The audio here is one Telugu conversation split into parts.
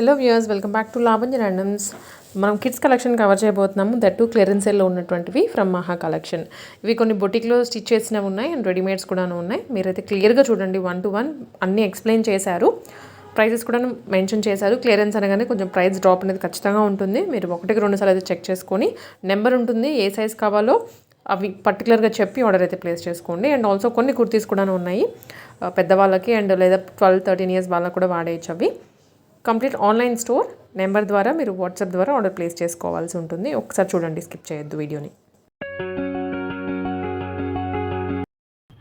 Hello viewers welcome back to Lavanya randoms మనం కిడ్స్ కలెక్షన్ కవర్ చేయబోతున్నాము. దట్ టు క్లియరెన్స్ సేల్లో ఉన్నటువంటివి ఫ్రమ్ మహా కలెక్షన్ ఇవి కొన్ని బొటిక్లో స్టిచ్ చేసినవి ఉన్నాయి అండ్ రెడీమేడ్స్ కూడా ఉన్నాయి. మీరైతే క్లియర్గా చూడండి వన్ టు వన్ అన్నీ ఎక్స్ప్లెయిన్ చేశారు. ప్రైజెస్ కూడా మెన్షన్ చేశారు. క్లియరెన్స్ అనగానే కొంచెం ప్రైస్ డ్రాప్ అనేది ఖచ్చితంగా ఉంటుంది. మీరు ఒకటికి రెండు సార్లు అయితే చెక్ చేసుకొని నెంబర్ ఉంటుంది ఏ సైజ్ కావాలో అవి పర్టికులర్గా చెప్పి ఆర్డర్ అయితే ప్లేస్ చేసుకోండి. అండ్ ఆల్సో కొన్ని కుర్తీస్ కూడా ఉన్నాయి. పెద్దవాళ్ళకి అండ్ లేదా ట్వెల్వ్ థర్టీన్ ఇయర్స్ వాళ్ళకి కూడా వాడేయచ్చు అవి. కంప్లీట్ ఆన్లైన్ స్టోర్ నెంబర్ ద్వారా మీరు వాట్సాప్ ద్వారా ఆర్డర్ ప్లేస్ చేసుకోవాల్సి ఉంటుంది. ఒకసారి చూడండి స్కిప్ చేయొద్దు వీడియోని.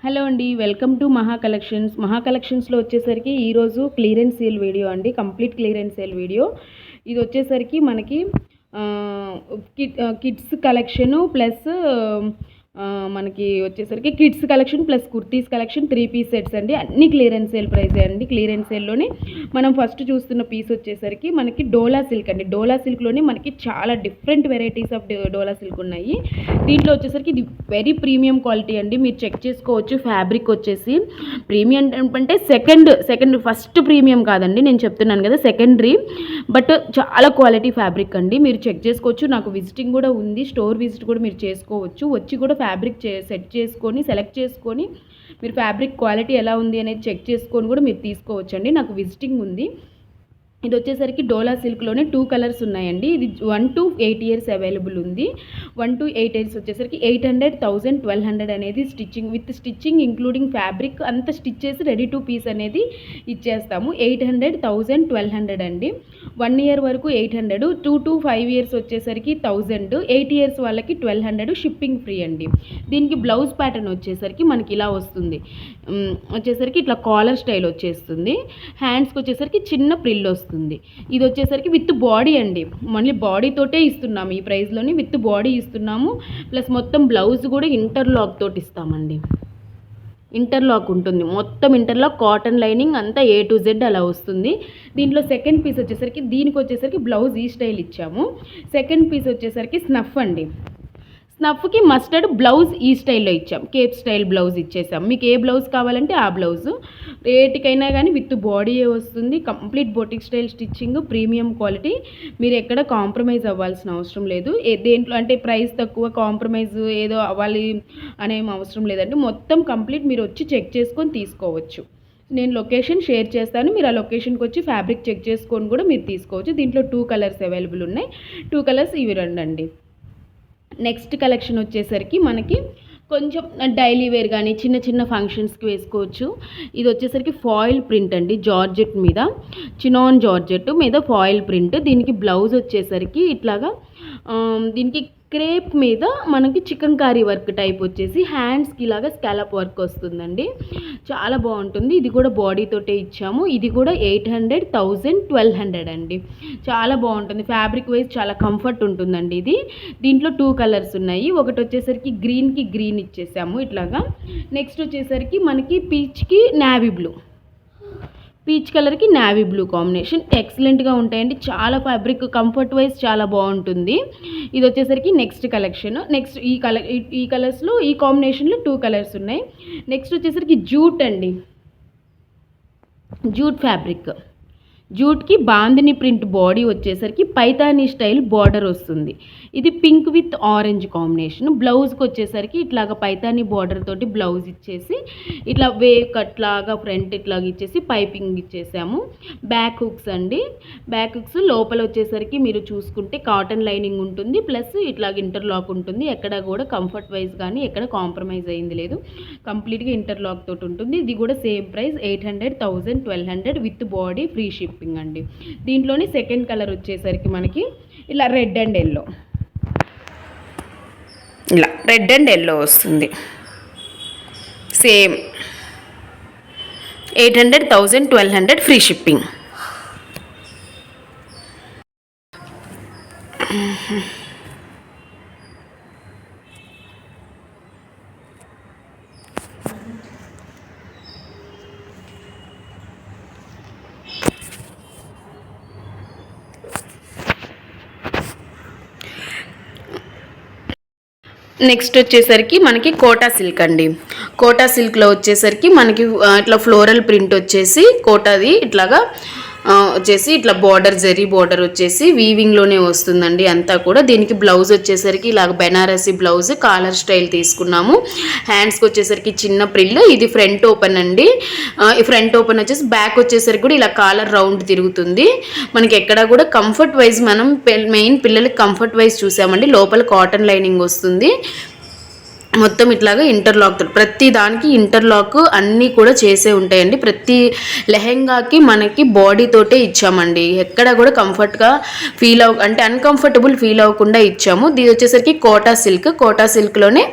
హలో అండి వెల్కమ్ టు మహా కలెక్షన్స్. మహా కలెక్షన్స్లో వచ్చేసరికి ఈరోజు క్లియరెన్స్ సేల్ వీడియో అండి కంప్లీట్ క్లియరెన్స్ సేల్ వీడియో. ఇది వచ్చేసరికి మనకి కిడ్ కిడ్స్ కలెక్షను ప్లస్ మనకి వచ్చేసరికి kids collection plus kurtis collection three piece sets అండి. అన్ని క్లియరెన్స్ సేల్ ప్రైజే అండి. క్లియరెన్స్ సేల్లోనే మనం ఫస్ట్ చూస్తున్న పీస్ వచ్చేసరికి మనకి డోలా సిల్క్ అండి. డోలా సిల్క్లోనే మనకి చాలా different varieties of dola silk ఉన్నాయి. దీంట్లో వచ్చేసరికి ఇది వెరీ ప్రీమియం క్వాలిటీ అండి. మీరు చెక్ చేసుకోవచ్చు. ఫ్యాబ్రిక్ వచ్చేసి ప్రీమియం అంటే సెకండ్ సెకండ్ ఫస్ట్ ప్రీమియం కాదండి. నేను చెప్తున్నాను కదా సెకండరీ బట్ చాలా క్వాలిటీ ఫ్యాబ్రిక్ అండి. మీరు చెక్ చేసుకోవచ్చు. నాకు విజిటింగ్ కూడా ఉంది. స్టోర్ విజిట్ కూడా మీరు చేసుకోవచ్చు. వచ్చి కూడా ఫ్యాబ్రిక్ చే సెట్ చేసుకొని సెలెక్ట్ చేసుకొని మీరు ఫ్యాబ్రిక్ క్వాలిటీ ఎలా ఉంది అనేది చెక్ చేసుకొని కూడా మీరు తీసుకోవచ్చండి. నాకు విజిటింగ్ ఉంది. ఇది వచ్చేసరికి డోలా సిల్క్లోనే టూ కలర్స్ ఉన్నాయండి. ఇది one to eight years available ఉంది. వన్ టు ఎయిట్ ఇయర్స్ వచ్చేసరికి eight hundred thousand twelve hundred అనేది stitching with stitching including fabric అంతా స్టిచ్ చేసి రెడీ టు పీస్ అనేది ఇచ్చేస్తాము. Eight hundred thousand twelve hundred అండి. వన్ ఇయర్ వరకు eight hundred two to five years వచ్చేసరికి థౌజండ్ ఎయిట్ ఇయర్స్ వాళ్ళకి ట్వెల్వ్ హండ్రెడ్ షిప్పింగ్ ఫ్రీ అండి. దీనికి బ్లౌజ్ ప్యాటర్న్ వచ్చేసరికి మనకి ఇలా వస్తుంది. వచ్చేసరికి ఇట్లా కాలర్ స్టైల్ వచ్చేస్తుంది. హ్యాండ్స్కి వచ్చేసరికి చిన్న ప్రిల్ వస్తుంది. ఇది వచ్చేసరికి విత్ బాడీ అండి. మళ్ళీ బాడీతోటే ఇస్తున్నాము. ఈ ప్రైస్లోని విత్ బాడీ ఇస్తున్నాము. ప్లస్ మొత్తం బ్లౌజ్ కూడా ఇంటర్లాక్ తోటి ఇస్తామండి. ఇంటర్లాక్ ఉంటుంది. మొత్తం ఇంటర్లాక్ కాటన్ లైనింగ్ అంతా ఏ టు జెడ్ అలా వస్తుంది. దీంట్లో సెకండ్ పీస్ వచ్చేసరికి దీనికి వచ్చేసరికి బ్లౌజ్ ఈ స్టైల్ ఇచ్చాము. సెకండ్ పీస్ వచ్చేసరికి స్నఫ్ అండి. స్నఫ్కి మస్టర్డ్ బ్లౌజ్ ఈ స్టైల్లో ఇచ్చాం. కేప్ స్టైల్ బ్లౌజ్ ఇచ్చేసాం. మీకు ఏ బ్లౌజ్ కావాలంటే ఆ బ్లౌజ్. రేటుకైనా కానీ విత్ బాడీ వస్తుంది complete boutique style stitching premium quality. మీరు ఎక్కడ కాంప్రమైజ్ అవ్వాల్సిన అవసరం లేదు. దేంట్లో అంటే ప్రైస్ తక్కువ కాంప్రమైజ్ ఏదో అవ్వాలి అనేం అవసరం లేదండి. మొత్తం కంప్లీట్ మీరు వచ్చి చెక్ చేసుకొని తీసుకోవచ్చు. నేను లొకేషన్ షేర్ చేస్తాను. మీరు ఆ లొకేషన్కి వచ్చి ఫ్యాబ్రిక్ చెక్ చేసుకొని కూడా మీరు తీసుకోవచ్చు. దీంట్లో టూ కలర్స్ అవైలబుల్ ఉన్నాయి. టూ కలర్స్ ఇవి రెండండి నెక్స్ట్ కలెక్షన్ వచ్చేసరికి మనకి కొంచెం డైలీ వేర్ కానీ చిన్న చిన్న ఫంక్షన్స్కి వేసుకోవచ్చు. ఇది వచ్చేసరికి ఫాయిల్ ప్రింట్ అండి జార్జెట్ మీద. చినాన్ జార్జెట్ మీద ఫాయిల్ ప్రింట్. దీనికి బ్లౌజ్ వచ్చేసరికి ఇట్లాగా దీనికి క్రేప్ మీద మనకి చికెన్ కారీ వర్క్ టైప్ వచ్చేసి హ్యాండ్స్కి ఇలాగా స్కాలప్ వర్క్ వస్తుందండి. చాలా బాగుంటుంది. ఇది కూడా బాడీతోటే ఇచ్చాము. ఇది కూడా eight hundred thousand twelve hundred అండి. చాలా బాగుంటుంది. ఫ్యాబ్రిక్ వైజ్ చాలా కంఫర్ట్ ఉంటుందండి ఇది. దీంట్లో టూ కలర్స్ ఉన్నాయి. ఒకటి వచ్చేసరికి గ్రీన్కి గ్రీన్ ఇచ్చేసాము ఇట్లాగా. నెక్స్ట్ వచ్చేసరికి మనకి పీచ్కి నావీ బ్లూ. పీచ్ కలర్కి నావీ బ్లూ కాంబినేషన్. ఎక్సలెంట్గా ఉంటాయండి. చాలా ఫ్యాబ్రిక్ కంఫర్ట్ వైజ్ చాలా బాగుంటుంది. ఇది వచ్చేసరికి నెక్స్ట్ కలెక్షన్ నెక్స్ట్ ఈ కలర్ ఈ కలర్స్లో ఈ కాంబినేషన్లో టూ కలర్స్ ఉన్నాయి. నెక్స్ట్ వచ్చేసరికి జూట్ అండి. జూట్ ఫ్యాబ్రిక్ జూట్కి బాందిని ప్రింట్ బాడీ వచ్చేసరికి పైతానీ స్టైల్ బార్డర్ వస్తుంది. ఇది పింక్ విత్ ఆరెంజ్ కాంబినేషన్. బ్లౌజ్కి వచ్చేసరికి ఇట్లాగ పైతానీ బార్డర్ తోటి బ్లౌజ్ ఇచ్చేసి ఇట్లా వేవ్ కట్ లాగా ఫ్రంట్ ఇట్లాగ ఇచ్చేసి పైపింగ్ ఇచ్చేసాము. బ్యాక్ హుక్స్ అండి. బ్యాక్ హుక్స్ లోపల వచ్చేసరికి మీరు చూసుకుంటే కాటన్ లైనింగ్ ఉంటుంది ప్లస్ ఇట్లాగ ఇంటర్లాక్ ఉంటుంది. ఎక్కడ కూడా కంఫర్ట్ వైజ్ కానీ ఎక్కడ కాంప్రమైజ్ అయింది లేదు. కంప్లీట్గా ఇంటర్లాక్ తోటి ఉంటుంది. ఇది కూడా same price eight hundred thousand twelve hundred with body free ship. Shipping అండి. దీంట్లోని సెకండ్ కలర్ వచ్చేసరికి మనకి ఇలా రెడ్ అండ్ ఎల్లో. ఇలా రెడ్ అండ్ ఎల్లో వస్తుంది. Same eight hundred thousand twelve hundred free shipping. Next వచ్చేసరికి మనకి కోటా సిల్క్ అండి. కోటా సిల్క్లో వచ్చేసరికి మనకి ఇట్లా ఫ్లోరల్ ప్రింట్ వచ్చేసి కోటాది ఇట్లాగా వచ్చేసి ఇట్లా బార్డర్ జరీ బార్డర్ వచ్చేసి వీవింగ్లోనే వస్తుందండి. అంతా కూడా దీనికి బ్లౌజ్ వచ్చేసరికి ఇలాగ బెనారసీ బ్లౌజ్ కాలర్ స్టైల్ తీసుకున్నాము. హ్యాండ్స్కి వచ్చేసరికి చిన్న ప్రిల్ ఇది ఫ్రంట్ ఓపెన్ అండి. ఈ ఫ్రంట్ ఓపెన్ వచ్చేసి బ్యాక్ వచ్చేసరికి కూడా ఇలా కాలర్ రౌండ్ తిరుగుతుంది. మనకి ఎక్కడ కూడా కంఫర్ట్ వైజ్ మనం మెయిన్ పిల్లలకి కంఫర్ట్ వైజ్ చూసామండి. లోపల కాటన్ లైనింగ్ వస్తుంది. మొత్తం ఇట్లాగా ఇంటర్లాక్ ప్రతి దానికి ఇంటర్లాక్ అన్నీ కూడా చేసే ఉంటాయండి. ప్రతి లెహెంగాకి మనకి బాడీ తోటే ఇచ్చామండి. ఎక్కడ కూడా కంఫర్ట్గా ఫీల్ అవ అంటే అన్కంఫర్టబుల్ ఫీల్ అవ్వకుండా ఇచ్చాము. ఇది వచ్చేసరికి కోటా సిల్క్ కోటా సిల్క్లోనే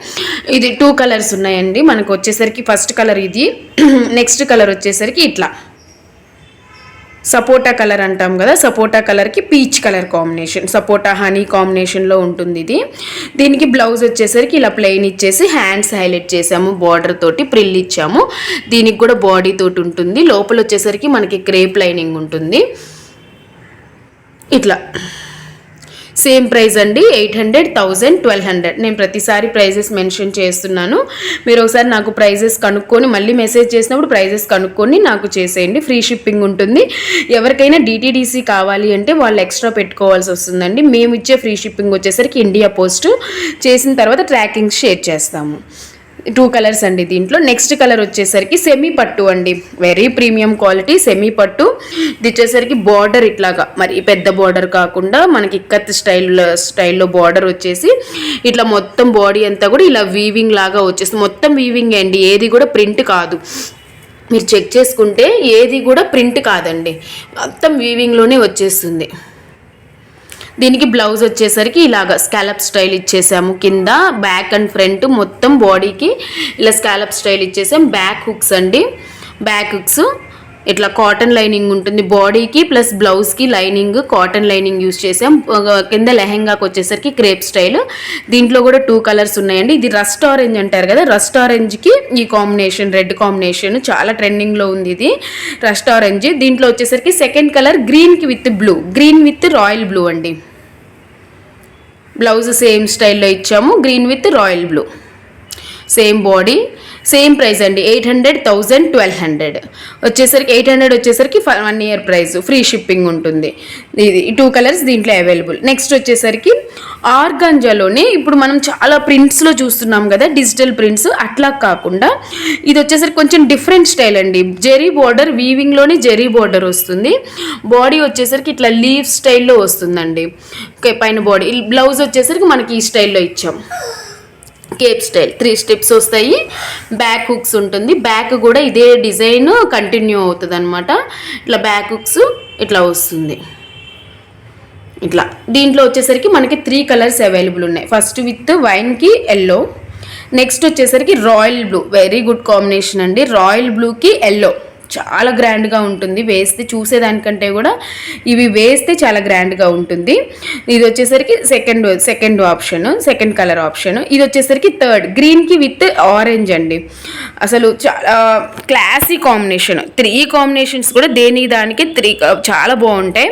ఇది టూ కలర్స్ ఉన్నాయండి. మనకు వచ్చేసరికి ఫస్ట్ కలర్ ఇది. నెక్స్ట్ కలర్ వచ్చేసరికి ఇట్లా. సపోటా కలర్ అంటాం కదా సపోటా కలర్కి peach colour combination sapota honey కాంబినేషన్లో ఉంటుంది ఇది దీనికి బ్లౌజ్ వచ్చేసరికి ఇలా ప్లెయిన్ ఇచ్చేసి హ్యాండ్స్ హైలైట్ చేసాము బార్డర్ తోటి ప్రిల్ ఇచ్చాము. దీనికి కూడా బాడీ తోటి ఉంటుంది లోపల వచ్చేసరికి మనకి క్రేప్ లైనింగ్ ఉంటుంది. ఇట్లా. సేమ్ ప్రైస్ అండి eight hundred thousand twelve hundred నేను ప్రతిసారి ప్రైజెస్ మెన్షన్ చేస్తున్నాను. మీరు ఒకసారి నాకు ప్రైజెస్ కనుక్కొని మళ్ళీ మెసేజ్ చేసినప్పుడు ప్రైజెస్ కనుక్కొని నాకు చేసేయండి. ఫ్రీ షిప్పింగ్ ఉంటుంది. ఎవరికైనా డిటీడీసీ కావాలి అంటే వాళ్ళు ఎక్స్ట్రా పెట్టుకోవాల్సి వస్తుందండి. మేము ఇచ్చే ఫ్రీ షిప్పింగ్ వచ్చేసరికి ఇండియా పోస్ట్ చేసిన తర్వాత ట్రాకింగ్ షేర్ చేస్తాము. టూ కలర్స్ అండి దీంట్లో. నెక్స్ట్ కలర్ వచ్చేసరికి సెమీ పట్టు అండి. వెరీ ప్రీమియం క్వాలిటీ సెమీ పట్టు. ఇది వచ్చేసరికి బార్డర్ ఇట్లాగా. మరి పెద్ద బార్డర్ కాకుండా మనకి ఇక్కత్ స్టైల్ స్టైల్లో బార్డర్ వచ్చేసి ఇట్లా మొత్తం బాడీ అంతా కూడా ఇలా వీవింగ్ లాగా వచ్చేసి మొత్తం వీవింగ్ అండి. ఏది కూడా ప్రింట్ కాదు. మీరు చెక్ చేసుకుంటే ఏది కూడా ప్రింట్ కాదండి. మొత్తం వీవింగ్లోనే వచ్చేస్తుంది. దీనికి బ్లౌజ్ వచ్చేసరికి ఇలాగ స్కాలప్ స్టైల్ ఇచ్చేసాము. కింద బ్యాక్ అండ్ ఫ్రంట్ మొత్తం బాడీకి ఇలా స్కాలప్ స్టైల్ ఇచ్చేసాం. బ్యాక్ హుక్స్ అండి. బ్యాక్ హుక్స్ ఇట్లా కాటన్ లైనింగ్ ఉంటుంది. బాడీకి ప్లస్ బ్లౌజ్కి లైనింగ్ కాటన్ లైనింగ్ యూస్ చేసాం. కింద లెహెంగాకి వచ్చేసరికి క్రేప్ స్టైల్ దీంట్లో కూడా టూ కలర్స్ ఉన్నాయండి. ఇది రస్ట్ ఆరెంజ్ అంటారు కదా రస్ట్ ఆరెంజ్కి ఈ కాంబినేషన్ రెడ్ కాంబినేషన్ చాలా ట్రెండింగ్లో ఉంది ఇది. రస్ట్ ఆరెంజ్ దీంట్లో వచ్చేసరికి సెకండ్ కలర్ గ్రీన్కి with blue green with royal blue అండి. బ్లౌజ్ సేమ్ స్టైల్లో ఇచ్చాము. Green with royal blue same body same price అండి eight hundred thousand twelve hundred. వచ్చేసరికి ఎయిట్ హండ్రెడ్ వచ్చేసరికి one year price free shipping ఉంటుంది. ఇది టూ కలర్స్ దీంట్లో అవైలబుల్. నెక్స్ట్ వచ్చేసరికి ఆర్గాంజాలోనే ఇప్పుడు మనం చాలా ప్రింట్స్లో చూస్తున్నాం కదా డిజిటల్ ప్రింట్స్ అట్లా కాకుండా ఇది వచ్చేసరికి కొంచెం డిఫరెంట్ స్టైల్ అండి. జెరీ బోర్డర్ వీవింగ్లోనే జెరీ బోర్డర్ వస్తుంది. బాడీ వచ్చేసరికి ఇట్లా లీవ్ స్టైల్లో వస్తుందండి. ఓకే, పైన బాడీ. బ్లౌజ్ వచ్చేసరికి మనకి ఈ స్టైల్లో ఇచ్చాం. కేప్ స్టైల్ త్రీ స్టెప్స్ వస్తాయి. బ్యాక్ హుక్స్ ఉంటుంది. బ్యాక్ కూడా ఇదే డిజైన్ కంటిన్యూ అవుతుంది అనమాట ఇట్లా బ్యాక్ హుక్స్ ఇట్లా వస్తుంది. ఇట్లా. దీంట్లో వచ్చేసరికి మనకి త్రీ కలర్స్ అవైలబుల్ ఉన్నాయి. ఫస్ట్ విత్ వైన్కి ఎల్లో నెక్స్ట్ వచ్చేసరికి royal blue very good combination అండి. రాయల్ బ్లూకి ఎల్లో చాలా గ్రాండ్గా ఉంటుంది. వేస్తే చూసేదానికంటే కూడా ఇవి వేస్తే చాలా గ్రాండ్గా ఉంటుంది. ఇది వచ్చేసరికి second second option second colour option. ఇది వచ్చేసరికి థర్డ్. గ్రీన్కి విత్ ఆరెంజ్ అండి. అసలు చాలా క్లాసీ కాంబినేషన్. త్రీ కాంబినేషన్స్ కూడా దేని దానికి త్రీ చాలా బాగుంటాయి.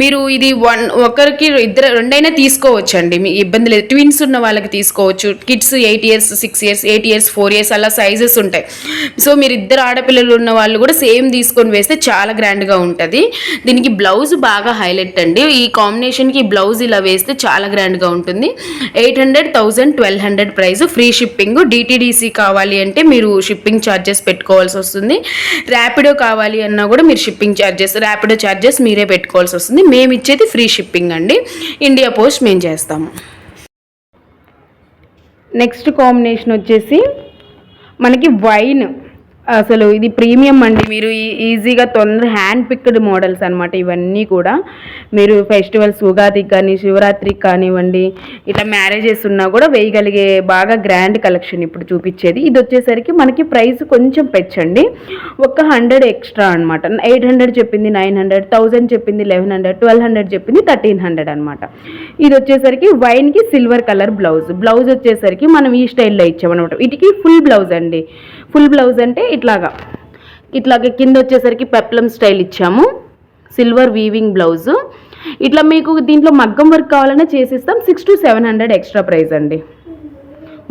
మీరు ఇది వన్ ఒకరికి ఇద్దరు రెండైనా తీసుకోవచ్చు అండి మీ ఇబ్బంది లేదు. ట్విన్స్ ఉన్న వాళ్ళకి తీసుకోవచ్చు. Kids eight years six years eight years four years అలా సైజెస్ ఉంటాయి. సో మీరు ఇద్దరు ఆడపిల్లలు ఉన్న వాళ్ళు కూడా సేమ్ తీసుకొని వేస్తే చాలా గ్రాండ్గా ఉంటుంది. దీనికి బ్లౌజ్ బాగా హైలైట్ అండి. ఈ కాంబినేషన్కి బ్లౌజ్ ఇలా వేస్తే చాలా గ్రాండ్గా ఉంటుంది. Eight hundred thousand twelve hundred price free shipping. DTDC కావాలి అంటే మీరు షిప్పింగ్ ఛార్జెస్ పెట్టుకోవాల్సి వస్తుంది. ర్యాపిడో కావాలి అన్నా కూడా మీరు షిప్పింగ్ ఛార్జెస్ ర్యాపిడో ఛార్జెస్ మీరే పెట్టుకోవాల్సి వస్తుంది. మేము ఇచ్చేది ఫ్రీ షిప్పింగ్ అండి. ఇండియా పోస్ట్ మేము చేస్తాము. నెక్స్ట్ కాంబినేషన్ వచ్చేసి మనకి వైన్ అసలు ఇది ప్రీమియం అండి. మీరు ఈ- ఈజీగా తొందర హ్యాండ్ పిక్డ్ మోడల్స్ అనమాట ఇవన్నీ కూడా. మీరు ఫెస్టివల్స్ ఉగాదికి కానీ శివరాత్రికి కానివ్వండి ఇట్లా మ్యారేజెస్ ఉన్నా కూడా వేయగలిగే బాగా గ్రాండ్ కలెక్షన్ ఇప్పుడు చూపించేది. ఇది వచ్చేసరికి మనకి ప్రైస్ కొంచెం పెంచండి ఒక హండ్రెడ్ ఎక్స్ట్రా అనమాట ఎయిట్ హండ్రెడ్ చెప్పింది నైన్ హండ్రెడ్ థౌజండ్ చెప్పింది లెవెన్ హండ్రెడ్ ట్వెల్వ్ హండ్రెడ్ చెప్పింది థర్టీన్ హండ్రెడ్ అనమాట ఇది వచ్చేసరికి వైన్కి సిల్వర్ కలర్ బ్లౌజ్ బ్లౌజ్ వచ్చేసరికి మనం ఈ స్టైల్లో ఇచ్చామన్నమాట వీటికి ఫుల్ బ్లౌజ్ అండి. ఫుల్ బ్లౌజ్ అంటే ఇట్లాగా. ఇట్లాగా కింద వచ్చేసరికి పెప్లం స్టైల్ ఇచ్చాము. సిల్వర్ వీవింగ్ బ్లౌజ్ ఇట్లా మీకు దీంట్లో మగ్గం వర్క్ కావాలన్నా చేసిస్తాం. Six to seven hundred extra price అండి.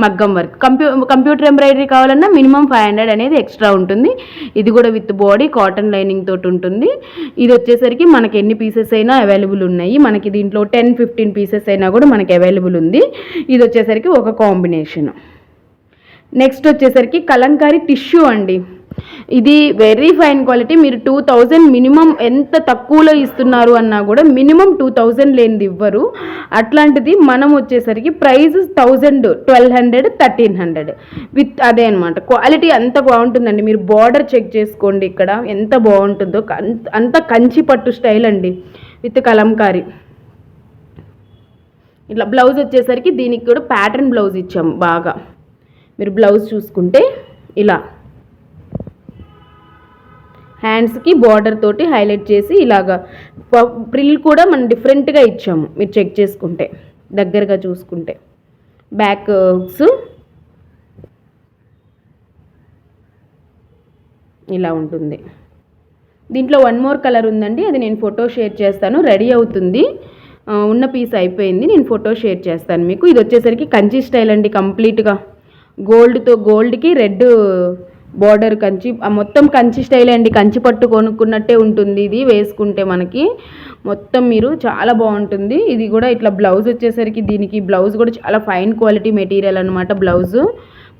మగ్గం వర్క్ కంప్యూ కంప్యూటర్ ఎంబ్రాయిడరీ కావాలన్నా మినిమం ఫైవ్ హండ్రెడ్ అనేది ఎక్స్ట్రా ఉంటుంది. ఇది కూడా విత్ బాడీ కాటన్ లైనింగ్ తోటి ఉంటుంది. ఇది వచ్చేసరికి మనకి ఎన్ని పీసెస్ అయినా అవైలబుల్ ఉన్నాయి. మనకి దీంట్లో టెన్ ఫిఫ్టీన్ పీసెస్ అయినా కూడా మనకి అవైలబుల్ ఉంది. ఇది వచ్చేసరికి ఒక కాంబినేషన్ నెక్స్ట్ వచ్చేసరికి కలంకారీ టిష్యూ అండి. ఇది వెరీ ఫైన్ క్వాలిటీ మీరు టూ థౌజండ్ మినిమం ఎంత తక్కువలో ఇస్తున్నారు అన్నా కూడా మినిమం టూ థౌజండ్ లేనిది ఇవ్వరు. అట్లాంటిది మనం వచ్చేసరికి price thousand twelve hundred thirteen hundred with అదే అనమాట క్వాలిటీ అంత బాగుంటుందండి. మీరు బార్డర్ చెక్ చేసుకోండి ఇక్కడ. ఎంత బాగుంటుందో. అంత- అంత కంచి పట్టు స్టైల్ అండి. విత్ కలంకారీ. ఇట్లా బ్లౌజ్ వచ్చేసరికి దీనికి కూడా ప్యాటర్న్ బ్లౌజ్ ఇచ్చాం బాగా. మీరు బ్లౌజ్ చూసుకుంటే ఇలా హ్యాండ్స్కి బార్డర్ తోటి హైలైట్ చేసి ఇలాగా ప్రిల్ కూడా మనం డిఫరెంట్గా ఇచ్చాము మీరు చెక్ చేసుకుంటే దగ్గరగా చూసుకుంటే. బ్యాక్ హుక్స్ ఇలా ఉంటుంది. దీంట్లో వన్ మోర్ కలర్ ఉందండి అది నేను ఫోటో షేర్ చేస్తాను రెడీ అవుతుంది. ఉన్న పీస్ అయిపోయింది నేను ఫోటో షేర్ చేస్తాను మీకు. ఇది వచ్చేసరికి కంచి స్టైల్ అండి కంప్లీట్గా. గోల్డ్తో గోల్డ్కి రెడ్ బార్డర్ కంచి మొత్తం కంచి స్టైల్ అండి. కంచి పట్టు కొనుక్కున్నట్టే ఉంటుంది ఇది వేసుకుంటే మనకి. మొత్తం మీరు చాలా బాగుంటుంది. ఇది కూడా ఇట్లా బ్లౌజ్ వచ్చేసరికి దీనికి బ్లౌజ్ కూడా చాలా ఫైన్ క్వాలిటీ మెటీరియల్ అనమాట బ్లౌజు.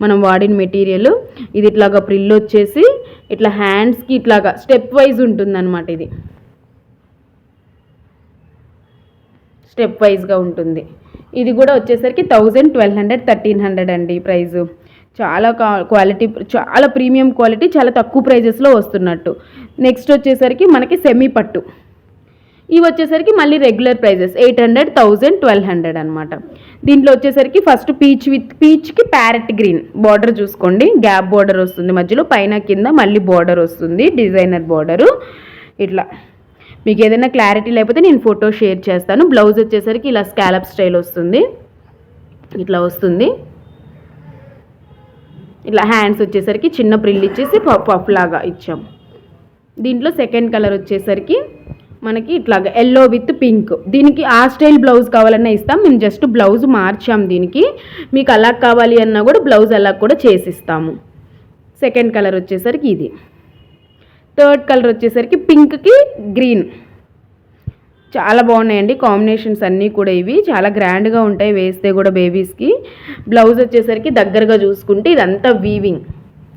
మనం వాడిన మెటీరియల్. ఇది ఇట్లాగా ప్రిల్ వచ్చేసి ఇట్లా హ్యాండ్స్కి ఇట్లాగా స్టెప్ వైజ్ ఉంటుందన్నమాట ఇది. స్టెప్ వైజ్గా ఉంటుంది. ఇది కూడా వచ్చేసరికి thousand twelve hundred thirteen hundred అండి ప్రైజు చాలా క్వాలిటీ చాలా ప్రీమియం క్వాలిటీ చాలా తక్కువ ప్రైజెస్లో వస్తున్నట్టు. నెక్స్ట్ వచ్చేసరికి మనకి సెమీ పట్టు. ఇవి వచ్చేసరికి మళ్ళీ regular prices eight hundred thousand twelve hundred అనమాట దీంట్లో వచ్చేసరికి ఫస్ట్ పీచ్ విత్ పీచ్కి ప్యారెట్ గ్రీన్. బార్డర్ చూసుకోండి. గ్యాప్ బార్డర్ వస్తుంది మధ్యలో పైన కింద మళ్ళీ బార్డర్ వస్తుంది డిజైనర్ బార్డరు. ఇట్లా. మీకు ఏదైనా క్లారిటీ లేకపోతే నేను ఫోటో షేర్ చేస్తాను. బ్లౌజ్ వచ్చేసరికి ఇలా స్కాలప్ స్టైల్ వస్తుంది. ఇట్లా వస్తుంది. ఇట్లా హ్యాండ్స్ వచ్చేసరికి చిన్న ప్రిల్ ఇచ్చేసి పఫ్ లాగా ఇచ్చాం. దీంట్లో సెకండ్ కలర్ వచ్చేసరికి మనకి ఇట్లాగా ఎల్లో విత్ పింక్ దీనికి ఆ స్టైల్ బ్లౌజ్ కావాలన్నా ఇస్తాం. మేము జస్ట్ బ్లౌజ్ మార్చాం దీనికి. మీకు అలా కావాలి అన్నా కూడా బ్లౌజ్ అలా కూడా చేసిస్తాము. సెకండ్ కలర్ వచ్చేసరికి ఇది. థర్డ్ కలర్ వచ్చేసరికి పింక్కి గ్రీన్. చాలా బాగున్నాయండి కాంబినేషన్స్ అన్నీ కూడా ఇవి. చాలా గ్రాండ్గా ఉంటాయి వేస్తే కూడా బేబీస్కి బ్లౌజ్ వచ్చేసరికి దగ్గరగా చూసుకుంటే ఇదంతా వీవింగ్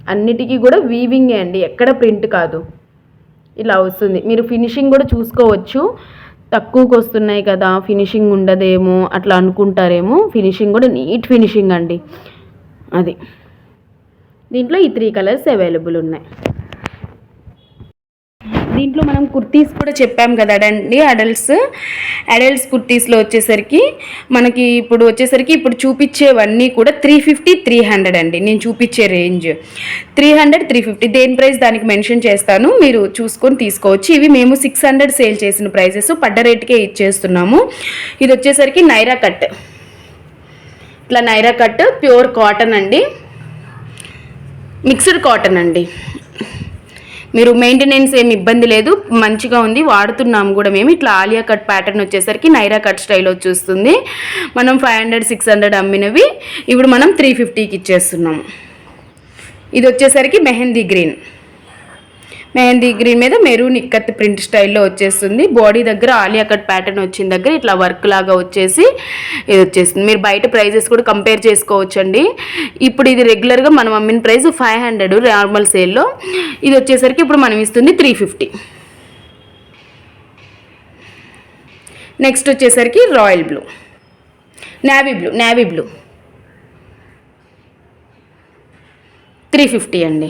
అన్నిటికీ కూడా వీవింగే అండి ఎక్కడ ప్రింట్ కాదు. ఇలా వస్తుంది. మీరు ఫినిషింగ్ కూడా చూసుకోవచ్చు. తక్కువకి వస్తున్నాయి కదా ఫినిషింగ్ ఉండదేమో అట్లా అనుకుంటారేమో. ఫినిషింగ్ కూడా నీట్ ఫినిషింగ్ అండి. అది. దీంట్లో ఈ త్రీ కలర్స్ అవైలబుల్ ఉన్నాయి. దీంట్లో మనం కుర్తీస్ కూడా చెప్పాం కదా అండి అడల్ట్స్ అడల్ట్స్ కుర్తీస్లో వచ్చేసరికి మనకి ఇప్పుడు వచ్చేసరికి ఇప్పుడు చూపించేవన్నీ కూడా త్రీ ఫిఫ్టీ త్రీ హండ్రెడ్ అండి. నేను చూపించే range. Three hundred three fifty దేని ప్రైస్ దానికి మెన్షన్ చేస్తాను మీరు చూసుకొని తీసుకోవచ్చు. ఇవి మేము సిక్స్ హండ్రెడ్ సేల్ చేసిన ప్రైజెస్ పడ్డ రేట్కే ఇచ్చేస్తున్నాము. ఇది వచ్చేసరికి నైరా కట్. ఇట్లా నైరా కట్ ప్యూర్ కాటన్ అండి. మిక్స్డ్ కాటన్ అండి. మీరు మెయింటెనెన్స్ ఏమి ఇబ్బంది లేదు మంచిగా ఉంది వాడుతున్నాం కూడా మేము. ఇట్లా ఆలియా కట్ ప్యాటర్న్ వచ్చేసరికి నైరా కట్ స్టైల్ వచ్చేస్తుంది. మనం ఫైవ్ హండ్రెడ్ సిక్స్ హండ్రెడ్ అమ్మినవి. ఇప్పుడు మనం త్రీ ఫిఫ్టీకి ఇచ్చేస్తున్నాం. ఇది వచ్చేసరికి మెహందీ గ్రీన్. మెహందీ గ్రీన్ మీద మెరూన్ ఇక్కత్ ప్రింట్ స్టైల్లో వచ్చేస్తుంది. బాడీ దగ్గర ఆలియా కట్ ప్యాటర్న్ వచ్చిన దగ్గర ఇట్లా వర్క్ లాగా వచ్చేసి ఇది వచ్చేస్తుంది. మీరు బయట ప్రైజెస్ కూడా కంపేర్ చేసుకోవచ్చు అండి ఇప్పుడు ఇది రెగ్యులర్గా మనం అమ్మిన ప్రైస్ ఫైవ్ హండ్రెడ్ నార్మల్ సేల్లో. ఇది వచ్చేసరికి ఇప్పుడు మనం ఇస్తుంది త్రీ ఫిఫ్టీ. నెక్స్ట్ వచ్చేసరికి royal blue. Navy blue navy blue. Three fifty అండి.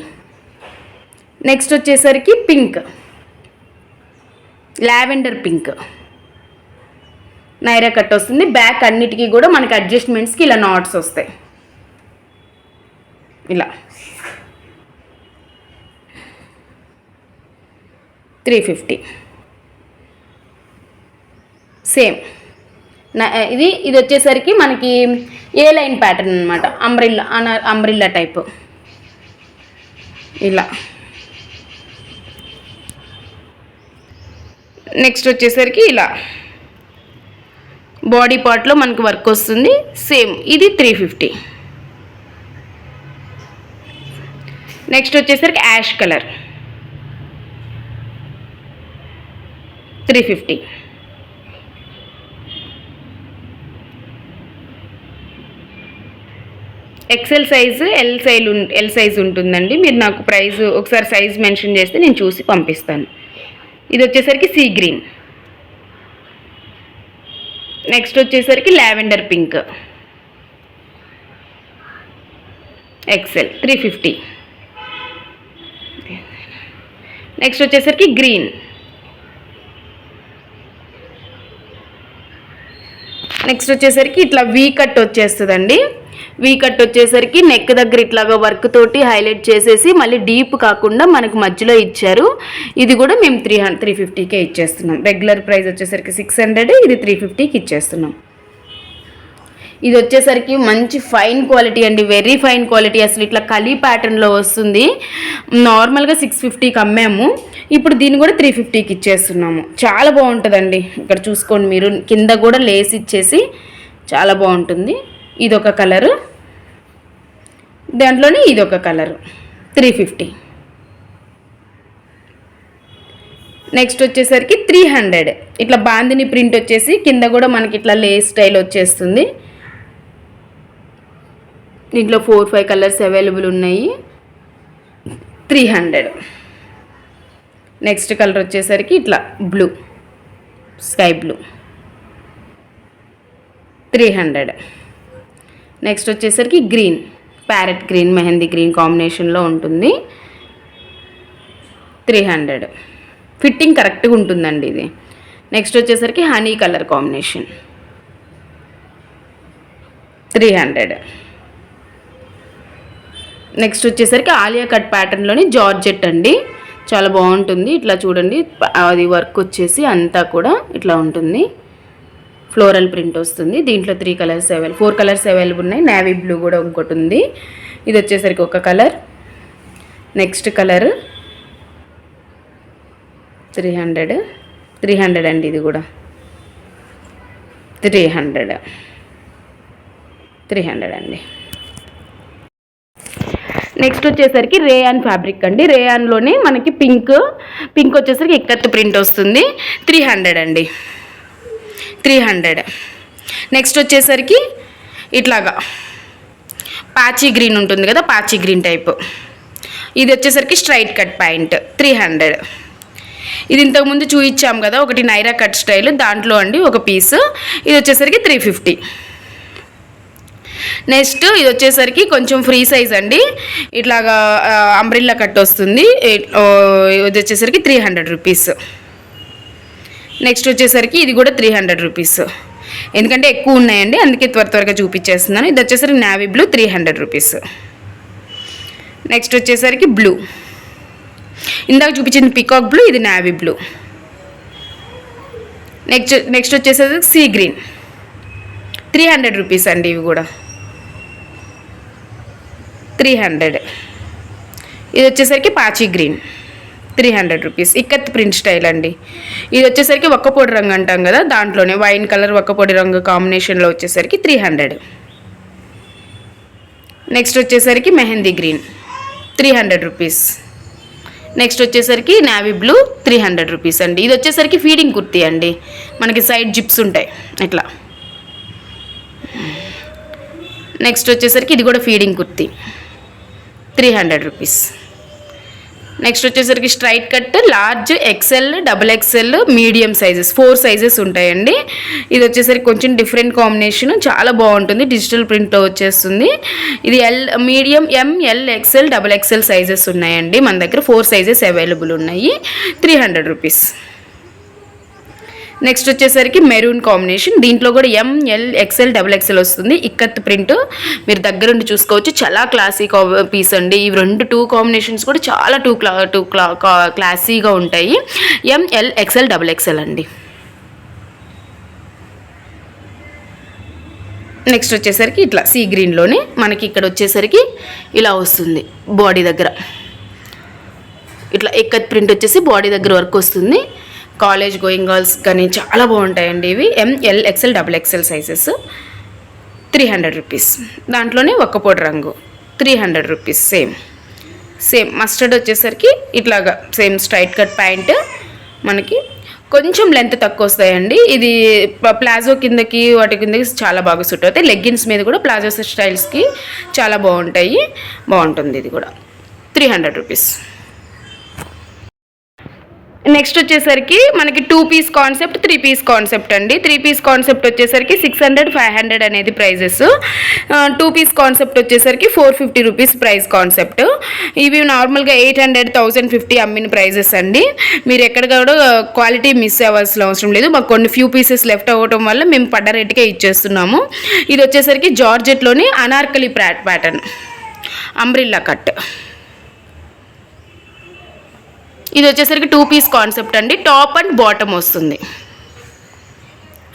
నెక్స్ట్ వచ్చేసరికి pink lavender pink Naira cut వస్తుంది. బ్యాక్ అన్నిటికీ కూడా మనకి అడ్జస్ట్మెంట్స్కి ఇలా నాట్స్ వస్తాయి. ఇలా. త్రీ ఫిఫ్టీ సేమ్ ఇది ఇది వచ్చేసరికి మనకి ఏ లైన్ ప్యాటర్న్ అనమాట అంబ్రిల్లా అన అంబ్రిల్లా టైప్ ఇలా. నెక్స్ట్ వచ్చేసరికి ఇలా బాడీ పార్ట్లో మనకి వర్క్ వస్తుంది. సేమ్ ఇది త్రీ ఫిఫ్టీ. నెక్స్ట్ వచ్చేసరికి ash colour. Three fifty. XL size L size L size ఉంటుందండి. మీరు నాకు ప్రైస్ ఒకసారి సైజ్ మెన్షన్ చేస్తే నేను చూసి పంపిస్తాను. ఇది వచ్చేసరికి సీ గ్రీన్ నెక్స్ట్ వచ్చేసరికి lavender pink XL three fifty next వచ్చేసరికి గ్రీన్ నెక్స్ట్ వచ్చేసరికి ఇట్లా వీ కట్ వచ్చేస్తుందండి. వీ కట్ వచ్చేసరికి నెక్ దగ్గర ఇట్లాగా వర్క్ తోటి హైలైట్ చేసేసి మళ్ళీ డీప్ కాకుండా మనకు మధ్యలో ఇచ్చారు. ఇది కూడా మేము త్రీ హండ్రెడ్ త్రీ ఫిఫ్టీకే ఇచ్చేస్తున్నాం. రెగ్యులర్ ప్రైస్ వచ్చేసరికి సిక్స్ హండ్రెడ్ ఇది త్రీ ఫిఫ్టీకి ఇచ్చేస్తున్నాం. ఇది వచ్చేసరికి మంచి ఫైన్ క్వాలిటీ అండి. వెరీ ఫైన్ క్వాలిటీ అసలు ఇట్లా కలీ ప్యాటర్న్లో వస్తుంది. నార్మల్గా సిక్స్ ఫిఫ్టీకి అమ్మాము. ఇప్పుడు దీన్ని కూడా త్రీ ఫిఫ్టీకి ఇచ్చేస్తున్నాము. చాలా బాగుంటుందండి. ఇక్కడ చూసుకోండి మీరు. కింద కూడా లేస్ ఇచ్చేసి చాలా బాగుంటుంది. ఇది ఒక కలరు. దాంట్లోనే ఇది ఒక కలరు. Three fifty. నెక్స్ట్ వచ్చేసరికి త్రీ హండ్రెడ్. ఇట్లా బాందిని ప్రింట్ వచ్చేసి కింద కూడా మనకి ఇట్లా లేస్ స్టైల్ వచ్చేస్తుంది. దీంట్లో ఫోర్ ఫైవ్ కలర్స్ అవైలబుల్ ఉన్నాయి. Three hundred. నెక్స్ట్ కలర్ వచ్చేసరికి ఇట్లా blue sky blue. Three hundred. Next వచ్చేసరికి green parrot green mehndi green కాంబినేషన్లో ఉంటుంది. త్రీ హండ్రెడ్ ఫిట్టింగ్ కరెక్ట్గా ఉంటుందండి ఇది. నెక్స్ట్ వచ్చేసరికి honey colour combination three hundred next వచ్చేసరికి ఆలియా కట్ ప్యాటర్న్లోని జార్జెట్ అండి. చాలా బాగుంటుంది. ఇట్లా చూడండి. అది వర్క్ వచ్చేసి అంతా కూడా ఇట్లా ఉంటుంది. ఫ్లోరల్ ప్రింట్ వస్తుంది. దీంట్లో three colours available four colours available ఉన్నాయి. నేవీ బ్లూ కూడా ఇంకోటి ఉంది. ఇది వచ్చేసరికి ఒక colour next colour three hundred three hundred అండి ఇది కూడా. త్రీ హండ్రెడ్ త్రీ హండ్రెడ్ అండి. నెక్స్ట్ వచ్చేసరికి రేయాన్ ఫ్యాబ్రిక్ అండి. రేయాన్లోనే మనకి పింక్ పింక్ వచ్చేసరికి ఎక్కత్తు ప్రింట్ వస్తుంది. త్రీ హండ్రెడ్ అండి. Three hundred. నెక్స్ట్ వచ్చేసరికి ఇట్లాగా. పాచీ గ్రీన్ ఉంటుంది కదా పాచీ గ్రీన్ టైప్ ఇది వచ్చేసరికి straight cut point three hundred. ఇది ఇంతకుముందు చూయించాం కదా ఒకటి నైరా కట్ స్టైల్ దాంట్లో అండి ఒక పీస్ ఇది వచ్చేసరికి త్రీ ఫిఫ్టీ. నెక్స్ట్ ఇది వచ్చేసరికి కొంచెం ఫ్రీ సైజ్ అండి. ఇట్లాగా అంబ్రిల్లా కట్ వస్తుంది. ఇది వచ్చేసరికి త్రీ హండ్రెడ్ రూపీస్ నెక్స్ట్ వచ్చేసరికి ఇది కూడా త్రీ హండ్రెడ్ రూపీస్ ఎందుకంటే ఎక్కువ ఉన్నాయండి అందుకే త్వర త్వరగా చూపించేస్తున్నాను. ఇది వచ్చేసరికి navy blue three hundred rupees next వచ్చేసరికి బ్లూ ఇందాక చూపించింది పికాక్ బ్లూ ఇది నావీ బ్లూ నెక్స్ట్ నెక్స్ట్ వచ్చేసరికి sea green three hundred rupees అండి ఇవి కూడా. త్రీ హండ్రెడ్ ఇది వచ్చేసరికి పాచి green three hundred rupees. Ikat print style అండి. ఇది వచ్చేసరికి ఒక్కపొడి రంగు అంటాం కదా దాంట్లోనే వైన్ కలర్ ఒక్కపొడి రంగు కాంబినేషన్లో వచ్చేసరికి త్రీ హండ్రెడ్. నెక్స్ట్ వచ్చేసరికి mehndi green three hundred rupees. Next వచ్చేసరికి navy blue three hundred rupees అండి. ఇది వచ్చేసరికి ఫీడింగ్ కుర్తీ అండి. మనకి సైడ్ జిప్స్ ఉంటాయి ఇట్లా నెక్స్ట్ వచ్చేసరికి ఇది కూడా feeding kurti three hundred rupees. Next వచ్చేసరికి straight cut large XL double XL medium sizes four sizes ఉంటాయండి. ఇది వచ్చేసరికి కొంచెం డిఫరెంట్ కాంబినేషన్ చాలా బాగుంటుంది. డిజిటల్ ప్రింట్ వచ్చేస్తుంది. ఇది L medium M L XL double XL sizes ఉన్నాయండి. మన దగ్గర ఫోర్ సైజెస్ అవైలబుల్ ఉన్నాయి. త్రీ హండ్రెడ్ రూపీస్ నెక్స్ట్ వచ్చేసరికి మెరూన్ కాంబినేషన్ దీంట్లో కూడా ఎంఎల్ ఎక్స్ఎల్ డబుల్ ఎక్స్ఎల్ వస్తుంది. ఇక్కత్ ప్రింట్ మీరు దగ్గరుండి చూసుకోవచ్చు. చాలా క్లాసీ పీస్ అండి. ఈ రెండు టూ కాంబినేషన్స్ కూడా చాలా టూ క్లా టూ క్లా క్లాసీగా ఉంటాయి. M L XL double XL అండి. నెక్స్ట్ వచ్చేసరికి ఇట్లా సీ గ్రీన్లోనే మనకి ఇక్కడ వచ్చేసరికి ఇలా వస్తుంది బాడీ దగ్గర. ఇట్లా ఎక్కత్ ప్రింట్ వచ్చేసి బాడీ దగ్గర వర్క్ వస్తుంది. కాలేజ్ గోయింగ్ గర్ల్స్ కానీ చాలా బాగుంటాయండి ఇవి. M L XL double XL sizes three hundred rupees దాంట్లోనే ఒక్క పొడి రంగు. Three hundred rupees same same mustard వచ్చేసరికి ఇట్లాగా సేమ్ స్ట్రైట్ కట్ ప్యాంట్ మనకి. కొంచెం లెంత్ తక్కువ వస్తాయండి. ఇది ప- ప్లాజో కిందకి వాటి కిందకి చాలా బాగా సూట్ అవుతాయి. లెగ్గిన్స్ మీద కూడా ప్లాజో స్టైల్స్కి చాలా బాగుంటాయి. బాగుంటుంది ఇది కూడా. త్రీ హండ్రెడ్ రూపీస్ నెక్స్ట్ వచ్చేసరికి మనకి two piece concept three piece concept అండి. త్రీ పీస్ కాన్సెప్ట్ వచ్చేసరికి సిక్స్ హండ్రెడ్ ఫైవ్ హండ్రెడ్ అనేది ప్రైజెస్ టూ పీస్ కాన్సెప్ట్ వచ్చేసరికి four fifty rupees price concept ఇవి నార్మల్గా ఎయిట్ హండ్రెడ్ థౌసండ్ ఫిఫ్టీ అమ్మిన ప్రైజెస్ అండి. మీరు ఎక్కడ కూడా క్వాలిటీ మిస్ అవ్వాల్సిన అవసరం లేదు. మాకు కొన్ని ఫ్యూ పీసెస్ లెఫ్ట్ అవ్వటం వల్ల మేము పడ్డ రేటుకే ఇచ్చేస్తున్నాము. ఇది వచ్చేసరికి జార్జెట్లోని అనార్కలి ప్యాట్ ప్యాటర్న్ అంబ్రిల్లా కట్ ఇది వచ్చేసరికి టూ పీస్ కాన్సెప్ట్ అండి. టాప్ అండ్ బాటమ్ వస్తుంది.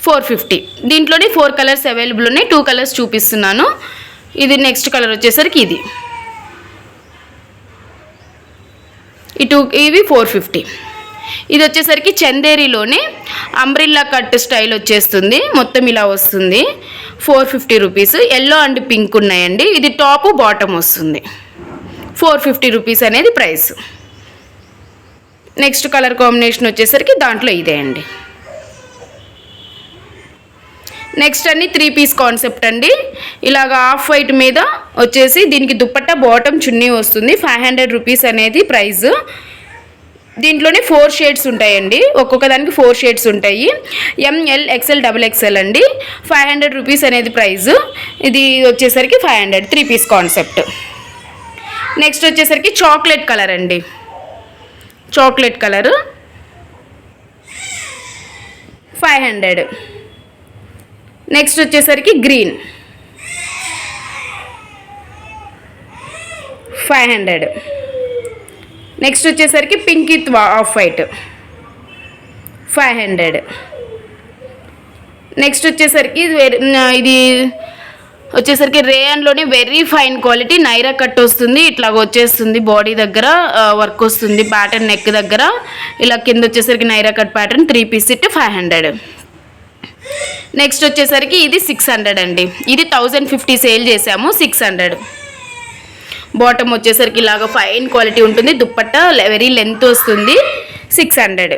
ఫోర్ ఫిఫ్టీ దీంట్లోనే ఫోర్ కలర్స్ అవైలబుల్ ఉన్నాయి. టూ కలర్స్ చూపిస్తున్నాను. ఇది నెక్స్ట్ కలర్ వచ్చేసరికి ఇది. ఈ టూ ఇవి ఫోర్ ఫిఫ్టీ ఇది వచ్చేసరికి చందేరిలోనే అంబ్రిల్లా కట్ స్టైల్ వచ్చేస్తుంది. మొత్తం ఇలా వస్తుంది. Four fifty rupees yellow and pink ఉన్నాయండి. ఇది టాప్ బాటమ్ వస్తుంది. ఫోర్ ఫిఫ్టీ రూపీస్ అనేది ప్రైస్ నెక్స్ట్ కలర్ కాంబినేషన్ వచ్చేసరికి దాంట్లో ఇదే అండి. నెక్స్ట్ అన్ని త్రీ పీస్ కాన్సెప్ట్ అండి. ఇలాగ ఆఫ్ వైట్ మీద వచ్చేసి దీనికి దుప్పట్టా బాటమ్ చున్నీ వస్తుంది. ఫైవ్ హండ్రెడ్ రూపీస్ అనేది ప్రైస్. దీంట్లోనే ఫోర్ షేడ్స్ ఉంటాయండి. ఒక్కొక్క దానికి ఫోర్ షేడ్స్ ఉంటాయి. M L XL double XL అండి. ఫైవ్ హండ్రెడ్ రూపీస్ అనేది ప్రైస్. ఇది వచ్చేసరికి five hundred three piece concept. Next వచ్చేసరికి చాక్లెట్ కలర్ అండి. Chocolate colour five hundred. Next వచ్చేసరికి గ్రీన్. Five hundred. నెక్స్ట్ వచ్చేసరికి pink with off white. Five hundred. Next వచ్చేసరికి ఇది వేరే ఇది వచ్చేసరికి రేయన్లోనే very fine quality Naira cut వస్తుంది. ఇట్లా వచ్చేస్తుంది బాడీ దగ్గర వర్క్ వస్తుంది ప్యాటర్న్ నెక్ దగ్గర. ఇలా కింద వచ్చేసరికి Naira cut pattern three piece it five hundred. Next వచ్చేసరికి ఇది సిక్స్ హండ్రెడ్ అండి. ఇది థౌజండ్ ఫిఫ్టీ సేల్ చేసాము సిక్స్ హండ్రెడ్. బాటమ్ వచ్చేసరికి ఇలాగ ఫైన్ క్వాలిటీ ఉంటుంది దుప్పట్ట వెరీ లెంత్ వస్తుంది సిక్స్ హండ్రెడ్.